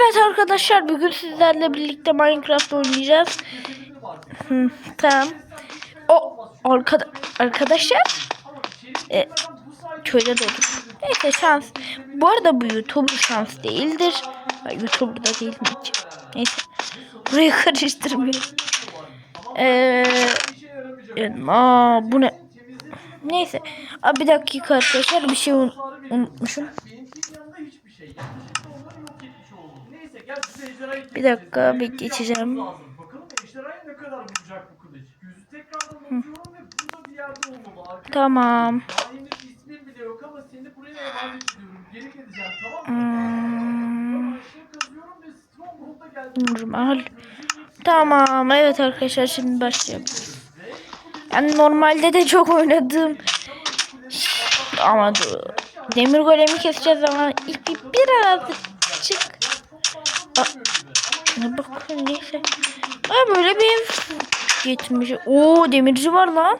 Evet arkadaşlar bugün sizlerle birlikte Minecraft oynayacağız. Hı, tamam. O arkada arkadaşlar e, köyde doğduk. Neyse şans. Bu arada bu YouTuber şans değildir. Ha, YouTuber da değil mi? Neyse. Burayı karıştırmayayım. Eee Aa, bu ne? Neyse. Abi bir dakika arkadaşlar bir şey un- unutmuşum. Bir dakika bir. Arkadaşlar Tamam. daha henüz ismim bile yok ama seni buraya emanet ediyorum. Geri geleceğim tamam mı? Hmm, geldim. normal. Tamam evet arkadaşlar şimdi başlayalım. Yani normalde de çok oynadım. Ama dur. Demir golemi keseceğiz ama ilk bir birazcık. Ne bakın neyse. Aa, böyle bir ev gitmiş. Oo demirci var lan.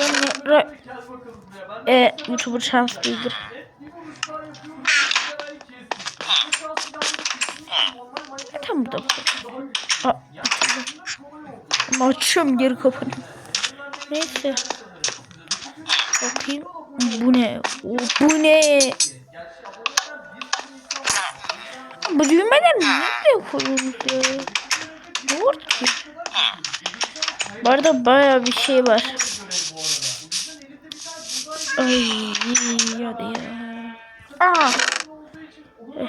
Yani, ra- Gel bakalım buraya. Ben e, YouTuber şans değildir. bir vuruş daha yapıyorum. Ejderhayı kestim. Tekrar silahları kestim. Normal Minecraft Tam burada. Aa, ama açıyorum geri kapanıyor. Neyse. Bakayım. Bu ne? Oo, bu ne? Bu düğmeler nereye? Ne var ki? Bu arada baya bir şey var. Ay hadi ya. Aa.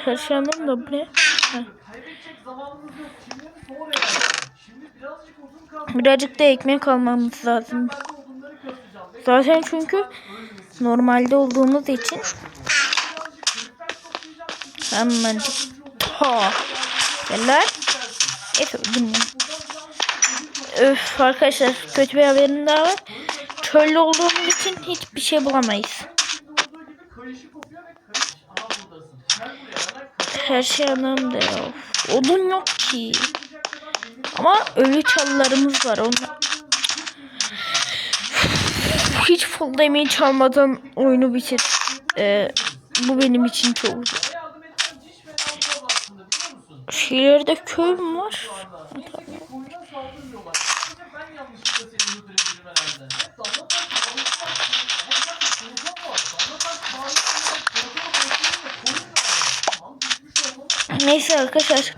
Her şey anladım da bu ne? Ha. Birazcık da ekmek almamız lazım. Zaten çünkü normalde olduğumuz için hemen ta Gel Evet. Öf arkadaşlar kötü bir haberim daha var. Çölde olduğumuz için hiçbir şey bulamayız. Her şey anlamda ya. Odun yok ki. Ama ölü çalılarımız var. Onlar... Hiç full damage çalmadan oyunu bitir. Ee, bu benim için çok zor. Musun? Şehirde köy mü var? Neyse arkadaşlar.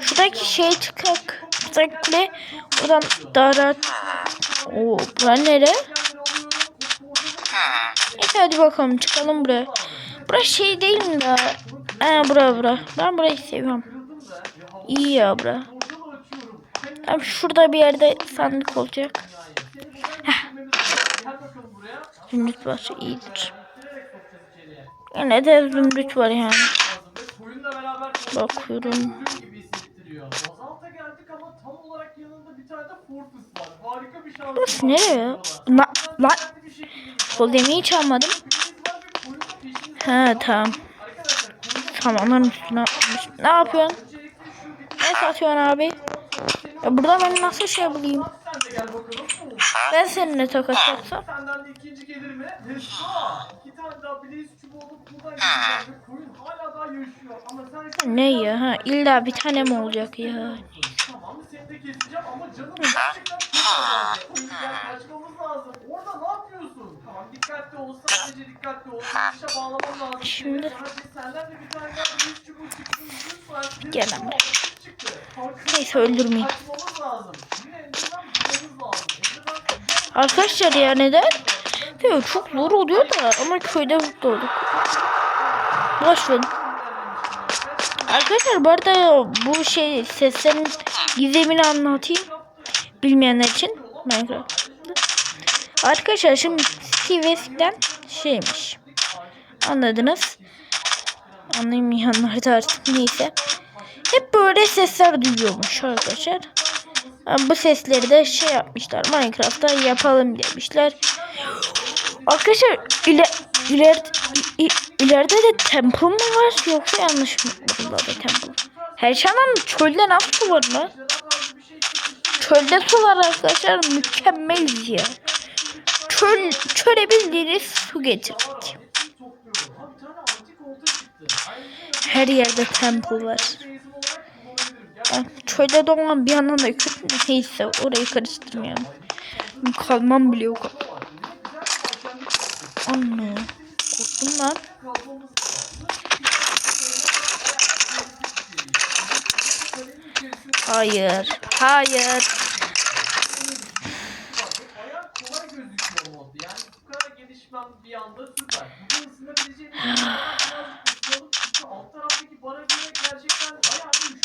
Şuradaki şey çıkak. Şuradaki oradan daha rahat. Oo, bura nere? Neyse hadi bakalım çıkalım buraya. Bura şey değil mi daha? Ha bura bura. Ben burayı seviyorum. İyi ya bura. Tam şurada bir yerde sandık olacak. Zümrüt var iyidir. Yine de zümrüt var yani. Bakıyorum. Burası nereye ya? La, şekilde Sol demeyi hiç almadım. koyun da peşinde. He tamam. Onların üstüne atmış. Ne yapıyorsun? Ne satıyorsun abi? Ya burada ben nasıl şey bulayım? Ben seninle takas yapsam. Senden de ikinci gelir mi? İki tane daha Blaze çubuğu olup buradan gideceğiz ve koyun hala daha yaşıyor. Ama sen Ne ya? Ha illa bir tane mi olacak ya? Tamam seni de keseceğim ama canım gerçekten çok azaldı. Kaçmamız lazım. Orada ne yapıyorsun? Dikkatli ol sadece dikkatli ol. Dışa bağlamam lazım. Şimdi- senden de bir tane daha Blaze çubuğu çıksın. Lütfen. Gel ama. Çıktı. Korkunç. Neyse lazım. Ender'dan Arkadaşlar ya neden? Ya çok zor oluyor da ama köyde mutlu olduk. Boş verin. Arkadaşlar bu arada bu şey seslerin gizemini anlatayım. Bilmeyenler için Minecraft. Arkadaşlar şimdi Steve eskiden şeymiş. Anladınız. Anlayamayanlar da artık neyse. Hep böyle sesler duyuyormuş arkadaşlar. Bu sesleri de şey yapmışlar. Minecraft'ta yapalım demişler. Arkadaşlar iler, iler, ileride de temple mı var yoksa yanlış mı? Burada da temple. Her şey anlamda çölde nasıl su var lan? Çölde su var arkadaşlar mükemmel ya. Çöl, çöle su getirdik. Her yerde temple var. Ben çölde doğan bir yandan da kötü neyse orayı karıştırmayalım. Kalmam bile yok. Anne. Korktum lan. Hayır. Hayır. Bayağı kolay gözüküyor mod. Yani bu gelişmem bir anda süper. Birazcık ısınalım. Çünkü alt taraftaki bara göre gerçekten bayağı bir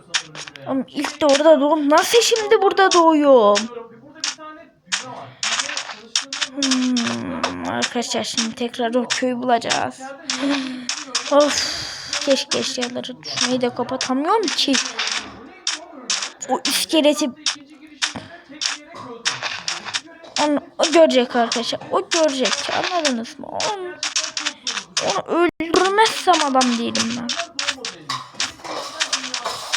sanırım buraya. Oğlum ilk de orada doğdum. Nasıl şimdi burada doğuyorum? Burada bir tane düğme var. Düğme çalıştığında Hmm, arkadaşlar şimdi tekrar o köyü bulacağız. yürüyüş Of. Keşke eşyaları düşmeyi de kapatamıyorum ki. O iskeleti ikinci girişimde tek bir yere koydum. onu, o görecek arkadaşlar. O görecek. Anladınız mı? Onu, onu öldürmezsem adam değilim ben.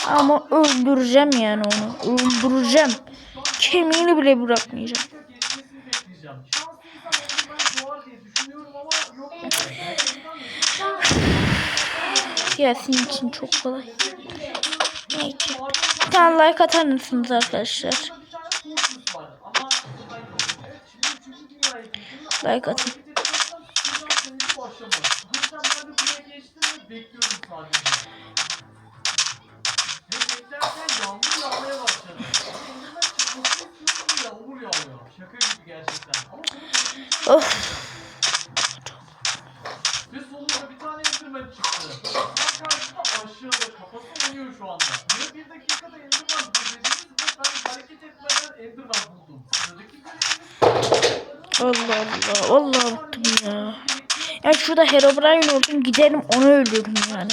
Ama öldüreceğim yani onu. Öldüreceğim. Kemiğini bile bırakmayacağım. Ya senin için çok kolay. Neyse. Bir tane like atar mısınız arkadaşlar? Like atın. Of. Bir tane ve Allah Allah. Allah bıktım ya. Ya şurada Herobrine oldum giderim onu öldürürüm yani.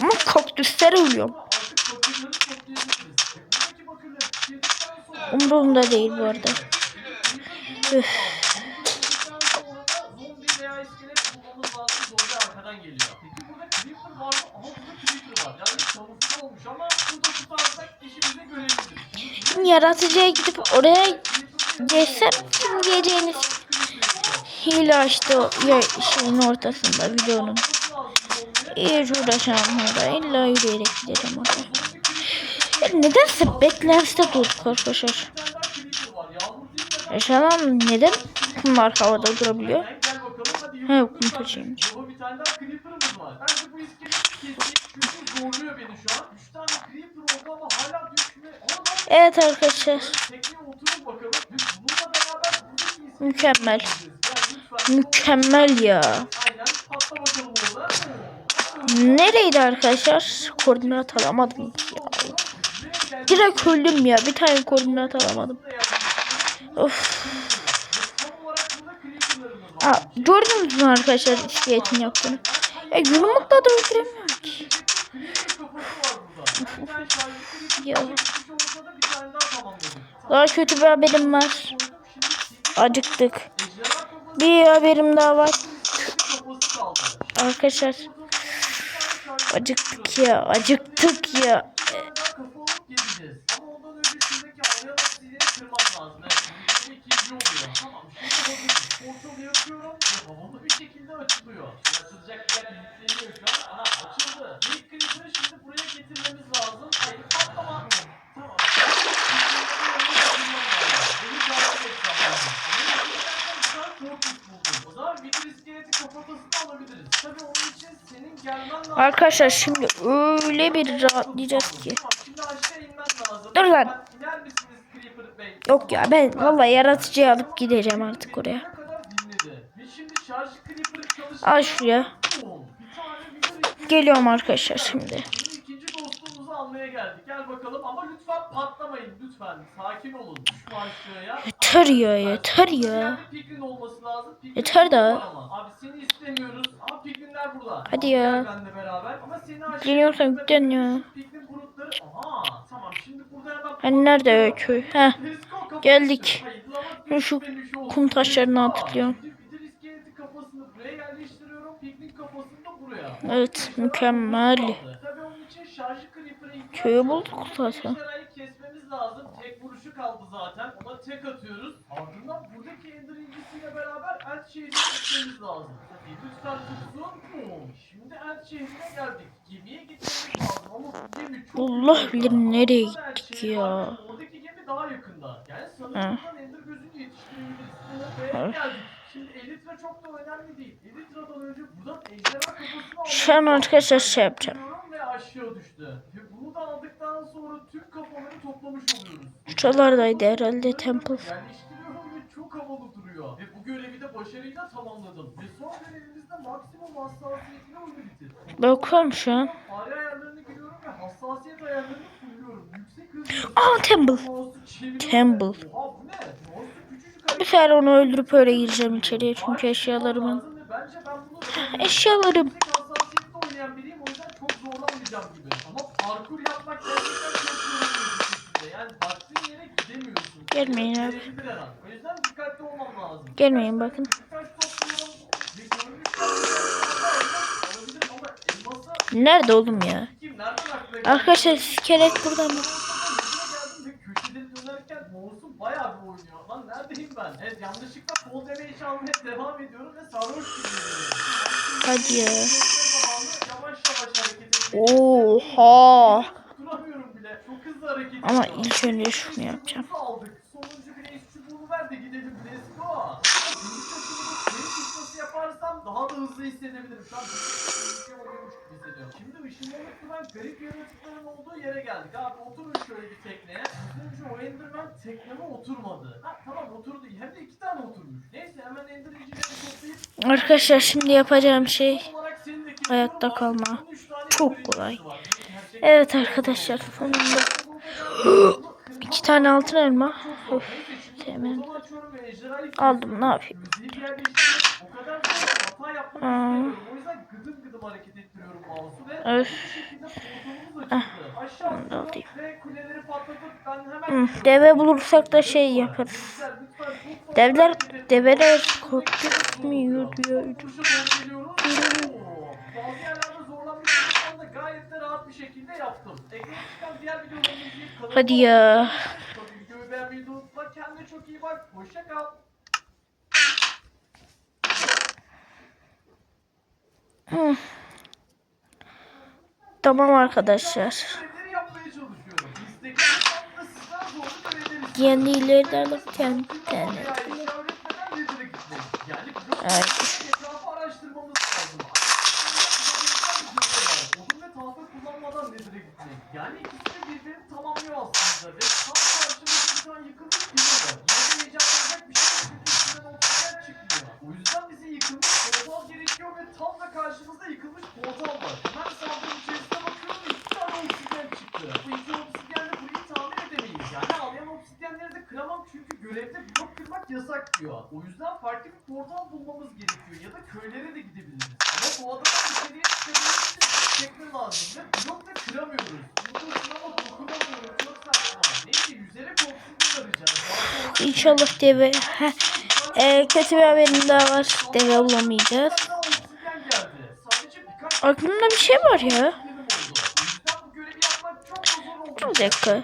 Ama kaktüsler ölüyorum. Umurumda değil bu arada. Üf. pişirdikten sonra da zombi veya iskelet bulmamız lazım. Zombi arkadan geliyor. Peki burada creeper var mı? Ama burada creeper var. Yani kamufle olmuş ama burada tutarsak işimize görebilir. Yaratıcıya gidip oraya geçsem kim diyeceğiniz hile açtı ya şeyin ortasında videonun. Hiç uğraşamam orada. İlla yürüyerek gideceğim oraya. Ya nedense beklerse durduk arkadaşlar. Bir tane daha creeper var. Yağmur değil mi? Ya şu an neden kumlar havada durabiliyor? He kum taşıymış. Buradaki iskeleti Mükemmel. Mükemmel ya. Nereydi arkadaşlar? Koordinat alamadım ya. Direkt öldüm ya. Bir tane koordinat alamadım. Of. Aa, gördünüz mü arkadaşlar iskeletin yaptığını? Ya yumrukla da öldüremiyorum ki. Ya. kafası ortada bir tane daha tamamladım. Daha kötü bir haberim var. Acıktık. Bir haberim daha var. Arkadaşlar acıktık ya. Acıktık ya. açılıyor. Açılacak yer şu an. Aha, açıldı. Milk Creeper'ı şimdi buraya getirmemiz lazım. Hayır, patlama. Tamam. Beni takip et zamanı. O zaman Wither Arkadaşlar şimdi öyle bir rahatlayacağız ki. Dur lan. Yok ya ben vallahi yaratıcıyı alıp gideceğim artık oraya. Al şuraya. Geliyorum arkadaşlar şimdi. İkinci dostumuzu almaya geldik. Gel bakalım ama patlamayın lütfen. Sakin olun. Düşme aşağıya. Yeter ya yeter ya. Piglin olması lazım. Piglin Yeter da. Abi seni istemiyoruz ama Piglinler burada. Hadi ya. Gel benimle beraber. Ama seni aşağıya Geliyorsan gidin ya. Piglin grupları. Aha tamam şimdi burada hemen Hani nerede o köy? Heh. Geldik. Hayır, Şu olsun. kum taşlarını hatırlıyorum. Evet mükemmel. Köyü bulduk zaten. Kesmemiz lazım. Tek vuruşu kaldı zaten. Ona tek atıyoruz. Ardından buradaki ender incisiyle ile beraber Ent şehrine gitmemiz lazım. Tabii lütfen tutsun. Şimdi Ent şehrine geldik. Gemiye gitmemiz lazım ama bu gemi çok Allah bilir nereye gittik ya. var Oradaki gemi daha yakında. Yani sanırım buradan Ender gözünü yetiştirebiliriz. Ve geldik. Şimdi Elytra çok da önemli değil. Elytra'dan önce buradan ejderha kafasını Şu an arkadaşlar şey yapacağım. Ve aşağı düştü. Ve bunu da aldıktan sonra tüm kafaları toplamış oluyoruz. Şuralardaydı herhalde temple. Yerleştiriyorum ve çok havalı duruyor. Ve bu görevi de başarıyla tamamladım. Ve son görevimizde maksimum hassasiyetine bitir. Bakıyorum şu an. Fare ayarlarını giriyorum ve hassasiyet ayarlarını fulluyorum. Yüksek hız. Aa temple. Temple. Oha bu ne? Mouse'u Bir sefer onu öldürüp öyle gireceğim içeriye çünkü eşyalarımın. Eşyalarım. Yüksek hassasiyette oynayan biriyim o yüzden çok zorlanmayacağım gibi. Ama parkur fall damage almaya devam ediyorum ve sarhoş gibi. Hadi ya. Oha. Duramıyorum bile. Çok hızlı hareket Ama ilk önce şunu yapacağım. Aldık. Sonuncu bir ace çubuğunu ver de gidelim. Let's go. Birlikte çubuğu geri tutması yaparsam daha da hızlı hissedebilirim. Şu an bir şey oluyormuş gibi hissediyorum. Şimdi ışınlanıp duran garip yaratıkların olduğu yere geldik. Abi oturun şöyle bir tekneye. Önce o Enderman tekneme oturmadı. Ha tamam oturdu. Hem de iki tane oturmuş. Neyse hemen Ender incileri toplayıp Arkadaşlar şimdi yapacağım şey hayatta kalma. Abi, 13 tane Çok kolay. Evet arkadaşlar sonunda iki tane altın elma. Of, sevmem. Aldım ne yapayım? Aa. Öf. Ah, onu da alayım. Hı, deve bulursak da şey yaparız. Devler, develer korkutmuyor diyor. Gayet de rahat bir şekilde yaptım. Ekrana çıkan diğer videolarımı izleyip kanalıma Hadi ya. abone olmayı, tabii videoyu beğenmeyi de unutma. Kendine çok iyi bak. Hoşça kal. Hı. Tamam arkadaşlar. Görevleri yapmaya çalışıyorum. İstekleriniz altında sizden O yüzden farklı bir portal bulmamız gerekiyor ya da köylere de gidebiliriz. Ama bu adadan içeriye çıkabilmek için bir tekne lazım blok da kıramıyoruz. Buradasın ama dokunamıyorum. Çok saçma. Neyse yüzerek oksijen arayacağız. İnşallah deve. Heh. Ee, kötü bir haberim daha var. Deve bulamayacağız. Aklımda bir şey var ya. Benim oldu.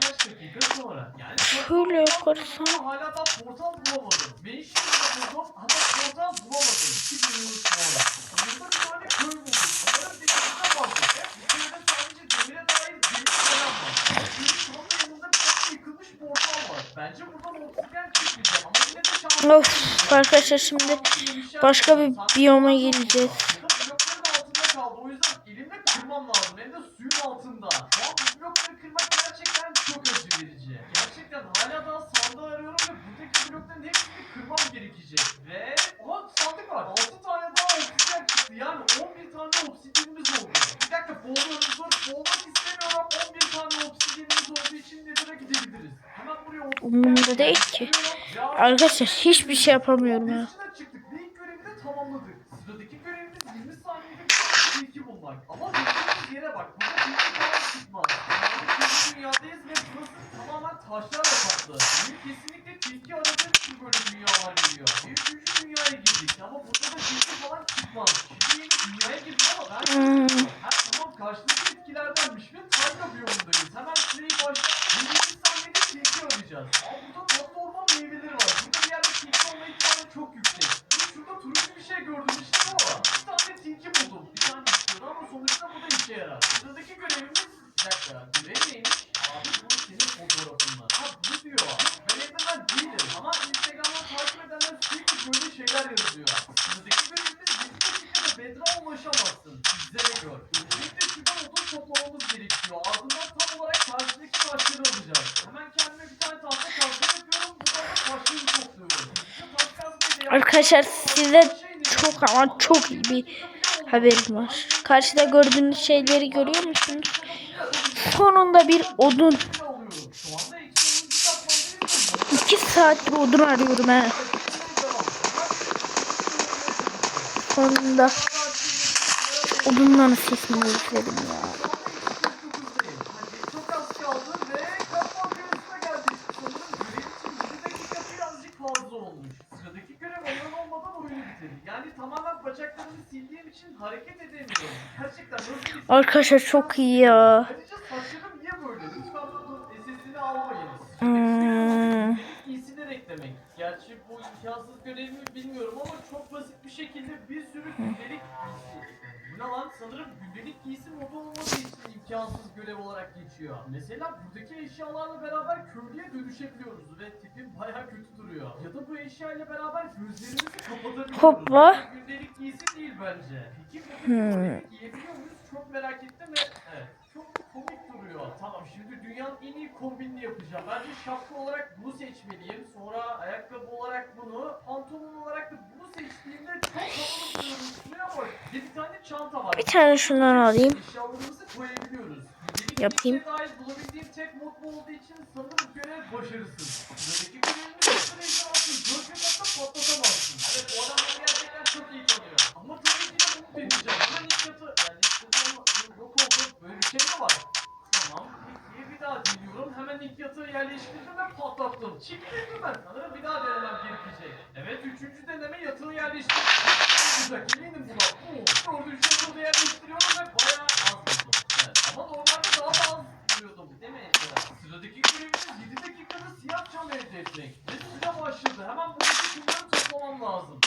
Şöyle yaparsam. Hala da portal bulamadım. Ben şimdi buldum ama portal bulamadım. İki gün sonra. Burada bir tane köy buldum. Onların dediğinde vardı. Bu köyde sadece demire dair demir falan var. Köyün tam da yanında bir tane yıkılmış portal var. Bence buradan oksijen çıkmayacak ama yine de şanslı. Of arkadaşlar şimdi başka bir biyoma gireceğiz. Blokların altında kaldı. O yüzden elimle kırmam lazım. Hem de suyun altında. Şu an bu blokları kırmak gerçekten çok acı verici. Gerçekten hala daha sandığı arıyorum ve buradaki blokların hepsini kırmam gerekecek. Ve aha sandık var. 6 tane daha oksijen çıktı. Yani 11 tane oksijenimiz oldu. Bir dakika boğuluyoruz. Dur boğulmak istemiyorum. 11 tane oksijenimiz olduğu için Nether'a gidebiliriz. Hemen buraya oksijen Umurumda değil ki. Arkadaşlar hiçbir şey yapamıyorum ya. İlk görevi de tamamladık. Sıradaki görevimiz 20 saniyede bir tilki arayacağız. Ama burada tatlı orman meyveleri var. Burada bir yerde tilki olma ihtimali çok yüksek. Biz Şurada turuncu bir şey gördüm işte bu ama. Bir tane tilki buldum. Bir tane istiyordu ama sonuçta bu da işe yarar. Sıradaki görevimiz... Bir dakika. Arkadaşlar size çok ama çok iyi bir haberim var. Karşıda gördüğünüz şeyleri görüyor musunuz? Sonunda bir odun. alıyorum. Şu anda eksi 10. katmanda bir 2 saattir odun arıyorum he. Sonunda odunların sesini özledim ya. Çok az kaldı ve katman görüntüsüne geldik. Sanırım görev için 7 dakika birazcık fazla olmuş. Sıradaki görev oyun olmadan oyunu bitirdi. Yani tamamen bacaklarımı sildiğim için hareket edemiyorum. Gerçekten nasıl bir Arkadaşlar çok iyi ya. Hmm. Bir sürü gündelik. Bu ne lan? Sanırım gündelik giysi modu olmadığı imkansız görev olarak geçiyor. Mesela buradaki eşyalarla beraber köylüye dönüşebiliyoruz ve tipim baya kötü duruyor. Ya da bu eşyayla beraber gözlerimizi kapatabiliyoruz. Hoppa. Gündelik giysi değil bence. Peki bu Hmm. giyebiliyor muyuz? Çok merak ettim ve evet. Çok komik duruyor. Tamam şimdi dünyanın en iyi kombinini yapacağım. Bence şapka olarak bunu seçmeliyim. Sonra ayakkabı olarak bunu. Pantolon olarak da bunu seçtiğimde çok duruyorum. Şuraya bak. Bir tane çanta var. Bir tane şundan alayım. Eşyalarımızı koyabiliyoruz. Yapayım. dair bulabildiğim tek mod bu olduğu için sanırım görev başarısız. Sıradaki görevini göstereceğimsin. Dört yatakta patlatamazsın. Evet o adamlar gerçekten çok iyi tanıyor. Ama tabii ki de bunu deneyeceğim. Hemen ilk yatı... Yani ilk yatı ama yok oldu. Böyle bir şey mi var? Tamam. Peki bir daha deniyorum. Hemen ilk yatağı yerleştirdim ve patlattım. Çiftledim ben. Sanırım bir daha denemem gerekecek. Evet üçüncü deneme yatağı yerleştirdim. Güzel eminim buna. Oo, Dördüncü yatağı yerleştiriyorum ve bayağı az buldum. Evet. Ama normalde daha da az buluyordum. Değil mi Esra? Sıradaki görevimiz 7 dakikada siyah cam elde etmek. Ve süre başladı. Hemen buradaki kumları toplamam lazım.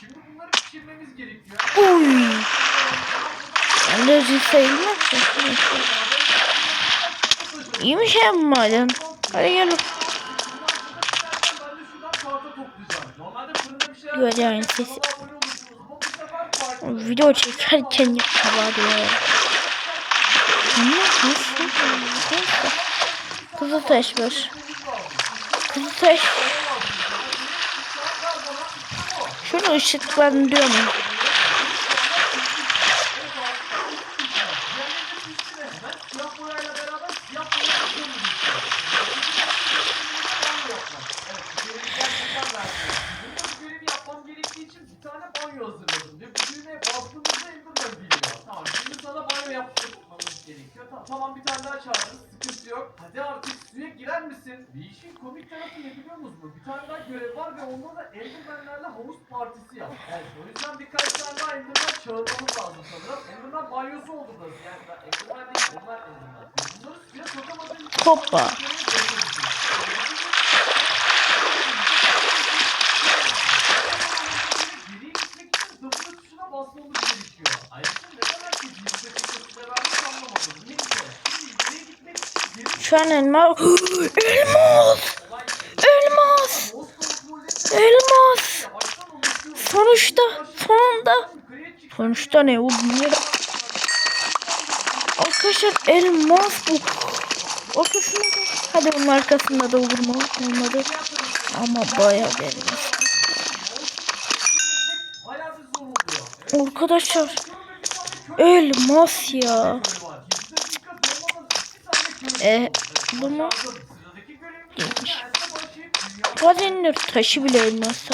Şimdi bunları pişirmemiz gerekiyor. Uy. Ben de sayılmaz. İyiymiş bu maden. Hadi gel. Göreceğin sesi. Video çekerken yapmalar ya. Nasıl? Kızıl taş var. Kızıl taş. Şunu ışıklandırıyor mu? görevi yapmam gerektiği için bir tane banyo hazırladım. Ve bu düğmeye bastığımızda Enderman geliyor. Tamam bir tane daha çağırırız. Sıkıntı yok. Hadi artık suya girer misin? Bir işin komik tarafı ne biliyor? Bir tane daha görev var ve onda da havuz partisi yap. Evet o birkaç tane daha lazım sanırım. Enderman banyosu oldu burası. Yani Enderman değil onlar Enderman. Bunları suya sokamadığım için... Hoppa. Geriye gitmek için Basmamız gerekiyor. Ayrıca neden herkes 20 dakika süre vermiş anlamadım. Neyse. Şimdi gitmek için geri Şu an elma... Elmas! olay Elmas! Elmas! yavaştan oluşuyor. Sonuçta, sonunda. Yukarıya çık- Sonuçta ne o bilmiyorum. Arkadaşlar elmas bu. Ortasında da. Hadi onun arkasında da olur mu? Olmadı. Ama bayağı bir elmas. Bayağı bir zor oluyor. Arkadaşlar elmas ya. var. 20 dakika dolmadan iki tane köy E, oldu. bu mu? Sıradaki görevimiz Değilmiş. Gazenler taşı bile elmas.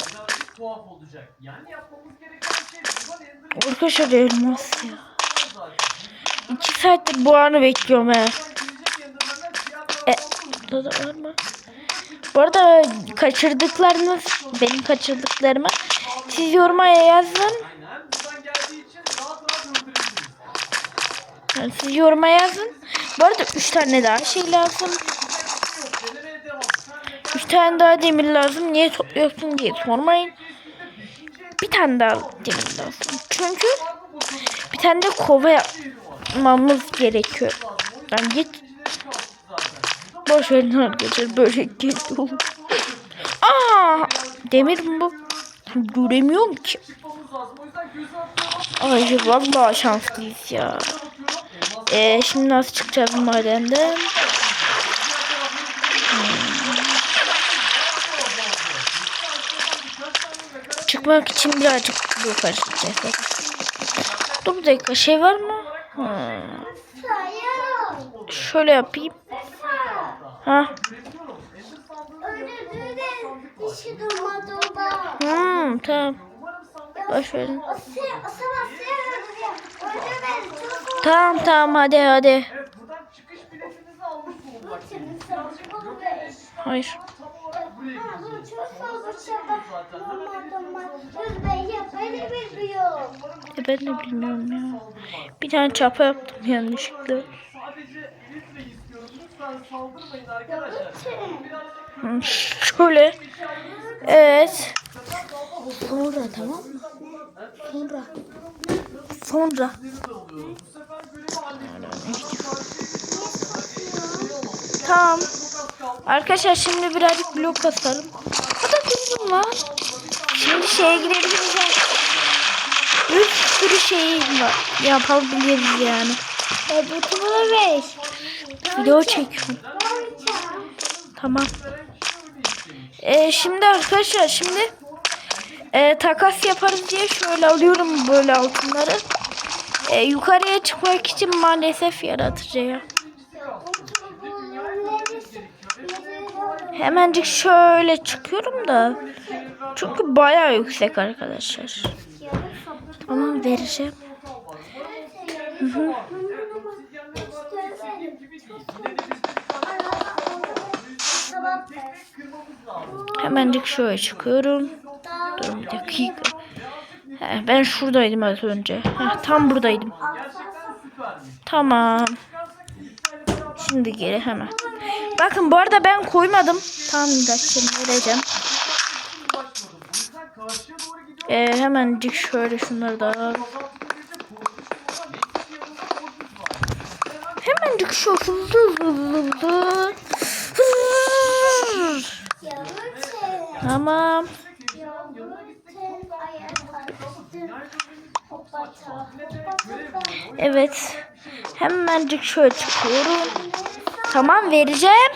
Arkadaşlar elmas ya. İki saattir bu anı bekliyorum he. E, da var mı? Bu arada kaçırdıklarınız, benim kaçırdıklarımı siz yoruma yazın. Aynen. Buradan geldiği için rahat rahat öldürebiliriz. Yani siz yoruma yazın. Bu arada 3 tane daha şey lazım. Yok. Denemeye devam. Sen de gel. 3 tane daha demir lazım. Niye topluyorsun diye sormayın. Bir tane daha demir lazım. Çünkü bir tane de kova yapmamız gerekiyor. Lan git. Boş verin arkadaşlar. Böyle geldi olur. Aa, demir mi bu? Göremiyorum ki. Ay vallahi şanslıyız ya. Ee, şimdi nasıl çıkacağız madenden? Çıkmak için birazcık yukarı çıkacağız. Dur bir dakika şey var mı? Ha. Şöyle yapayım. Ha. Hmm, tamam. Boş verin. Tamam tamam hadi hadi. Evet buradan çıkış biletinizi almış bulunmak. Senin sarıcı be. Hayır. Tam olarak buraya. E ben de bilmiyorum ya. Bir tane çapa yaptım yanlışlıkla. Sadece litre istiyorum. Lütfen saldırmayın arkadaşlar. Hmm, Şöyle. Evet. Sonra tamam mı? Sonra. Sonra. Tamam. Arkadaşlar şimdi birazcık blok kasalım. Hadi kızım lan. Şimdi şeye girebiliriz. Bir sürü şey var. Yapabiliriz yani. E bu turu ver. Video çekiyorum. Tamam. Ee, şimdi arkadaşlar şimdi e, takas yaparız diye şöyle alıyorum böyle altınları. E, yukarıya çıkmak için maalesef yaratıcıya. Hemencik şöyle çıkıyorum da. Çünkü bayağı yüksek arkadaşlar. Tamam vereceğim. Hemencik şöyle çıkıyorum. Dur bir dakika. He, ben şuradaydım az önce. Heh, tam buradaydım. Tamam. Şimdi geri hemen. Bakın bu arada ben koymadım. Tam da şimdi vereceğim. Ee, hemencik şöyle şunları da. Hemencik şu. Hızlı. Tamam. Evet. Hemencik şöyle çıkıyorum. Tamam vereceğim.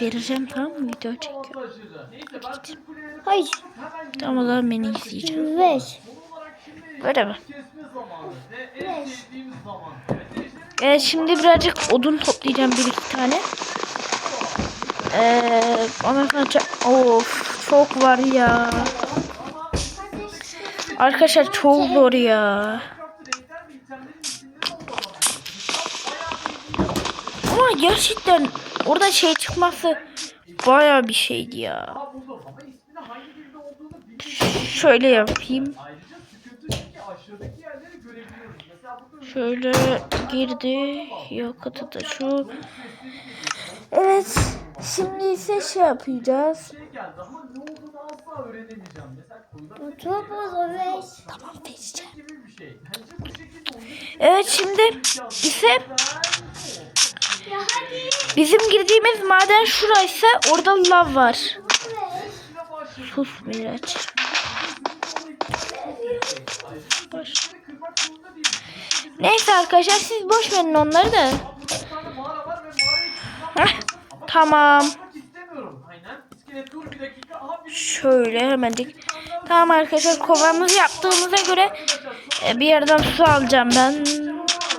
Vereceğim tamam mı? Video çekiyorum. Hayır. Tamam o zaman beni izleyeceğim. Ver. Böyle mi? Kesme zamanı ve en sevdiğimiz zaman. Evet, Evet şimdi birazcık odun toplayacağım bir iki tane. Ee, ondan sonra of çok var ya. Arkadaşlar çok zor ya. Ama gerçekten orada şey çıkması baya bir şeydi ya. Şöyle yapayım. Şöyle girdi. Yakıtı da şu. Evet. Şimdi ise şey yapacağız. şey geldi ama ne olduğunu asla öğrenemeyeceğim. Mesela koyuda Çok fazla ver. Tamam vereceğim. gibi bir şey. Evet şimdi ise bizim girdiğimiz maden şuraysa orada lav var. Sus Miraç. Neyse arkadaşlar siz boş verin onları da. Heh, tamam. Şöyle hemencik. Tamam arkadaşlar kovamızı yaptığımıza göre e, bir yerden su alacağım ben.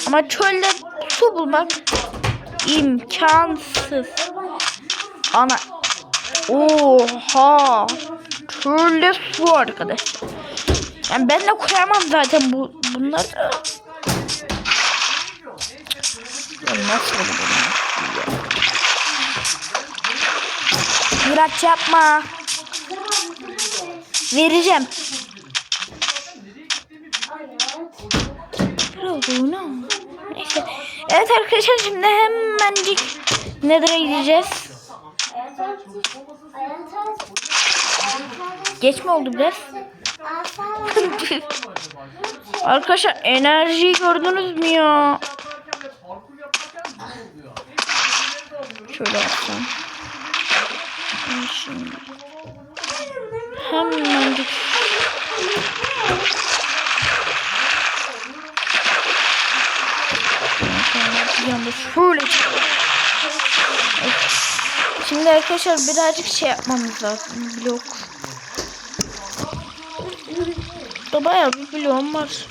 Ama çölde su bulmak imkansız. Ana. Oha. Çölde su arkadaşlar. Yani ben de koyamam zaten bu bunları. Nasıl bunu? Murat yapma. Vereceğim. Oyna. Neyse. Evet arkadaşlar şimdi hemencik Nether'a gideceğiz. Geç mi oldu biraz? arkadaşlar enerjiyi gördünüz mü ya? Şöyle yapsam. Şimdi. Hemen git. Çıkıyor. Evet. Şimdi arkadaşlar birazcık şey yapmamız lazım. Blok. Da bayağı bir bloğum var.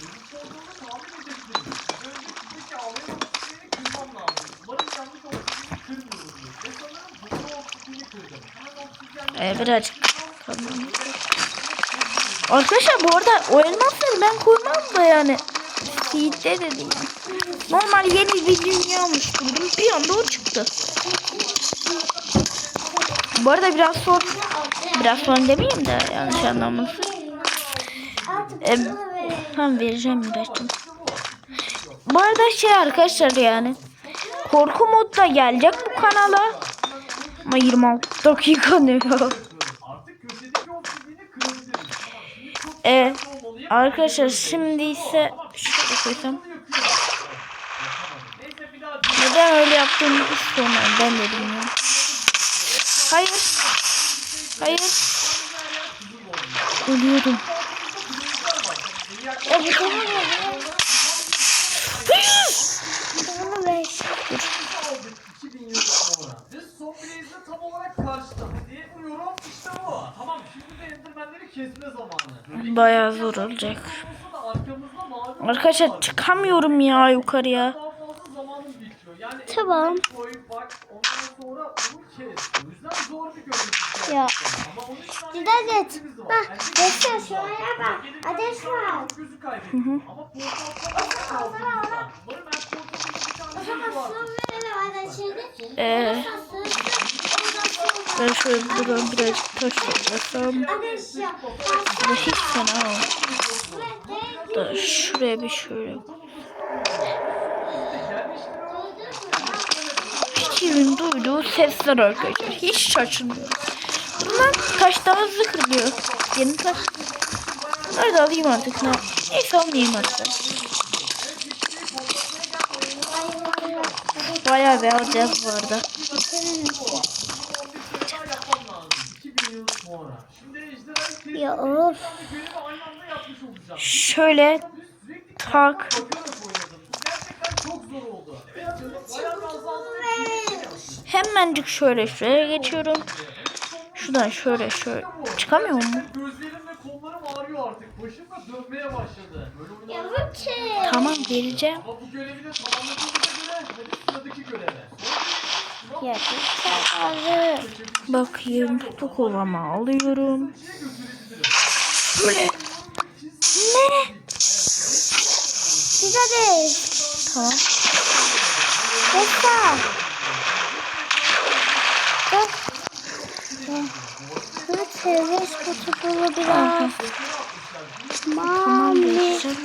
Peki ağlayan oksijeni kırmam lazım. Umarım yanlış oksijeni kırmıyoruz. Ve sanırım doğru oksijeni kırdım. Hemen oksijen Ee, birazcık. Tamam. Arkadaşlar bu arada o elmasları ben koymam da yani. Seed'de de değil. Normal yeni bir dünya olmuş buldum. Bir anda o çıktı. Bu arada biraz sonra biraz sonra demeyeyim de yanlış anlamasın. Ee. Tamam vereceğim Miraç'cığım. Bu arada şey arkadaşlar yani korku modda gelecek bu kanala. Ama 26 dakika ne ya? Ee, arkadaşlar şimdi ise şöyle koysam. Neden öyle yaptığımı sormayın ben de bilmiyorum. Hayır. Hayır. Ölüyordum. Ya bu tamam mı? Tamam ver. aldık 2000 yıl sonra. Ve son blaze'de tam olarak karşıda. Diye umuyorum işte bu. Tamam şimdi de endermenleri kesme zamanı. Bayağı zor olacak. Arkadaşlar çıkamıyorum ya yukarıya. Yani Tamam. endermeni koy bak ondan sonra onu kes. O yüzden zor bir görüntü. Ya. Hani Dikkat et. Bak Yani göster şuraya bak. Ateş var. Gözü kaybettik. Ee, ben şöyle buradan birazcık taş toplasam. Bu hiç fena. Da şuraya bir şöyle. Steve'in duyduğu sesler arkadaşlar. Hiç şaşırmıyorum. Bunlar taş daha hızlı kırılıyor. Yeni taş. Bunları da alayım artık. Ne? Neyse almayayım artık. Bayağı bir alacağız bu arada. yapmam lazım. 2000 yıl sonra. Şimdi ejderhayı kesip Ya of. Şöyle tak. Hemencik şöyle şuraya geçiyorum. Şuradan şöyle şöyle. Çıkamıyor mu? Artık. Başım da dönmeye başladı. Böyle. Tamam göreve. Bakayım bu kovama alıyorum. Ne? Dikkat et. Tamam. Dur. Dur çeviriş kutusu biraz. Mami. Güzel.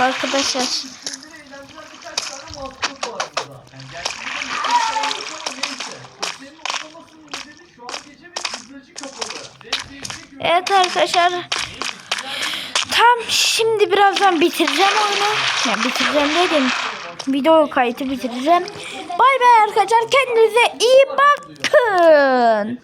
Arkadaşlar Kendini eğlendiren birkaç tane maskot var burada. Yani gerçekten bir şey yok ama neyse. Kimsenin olmamasının nedeni şu an gece ve pizzacı kapalı. Ve sevgili gün evet arkadaşlar tam şimdi birazdan bitireceğim oyunu. Yani bitireceğim dedim. Video kayıtı bitireceğim. Bay bay arkadaşlar kendinize iyi bakın.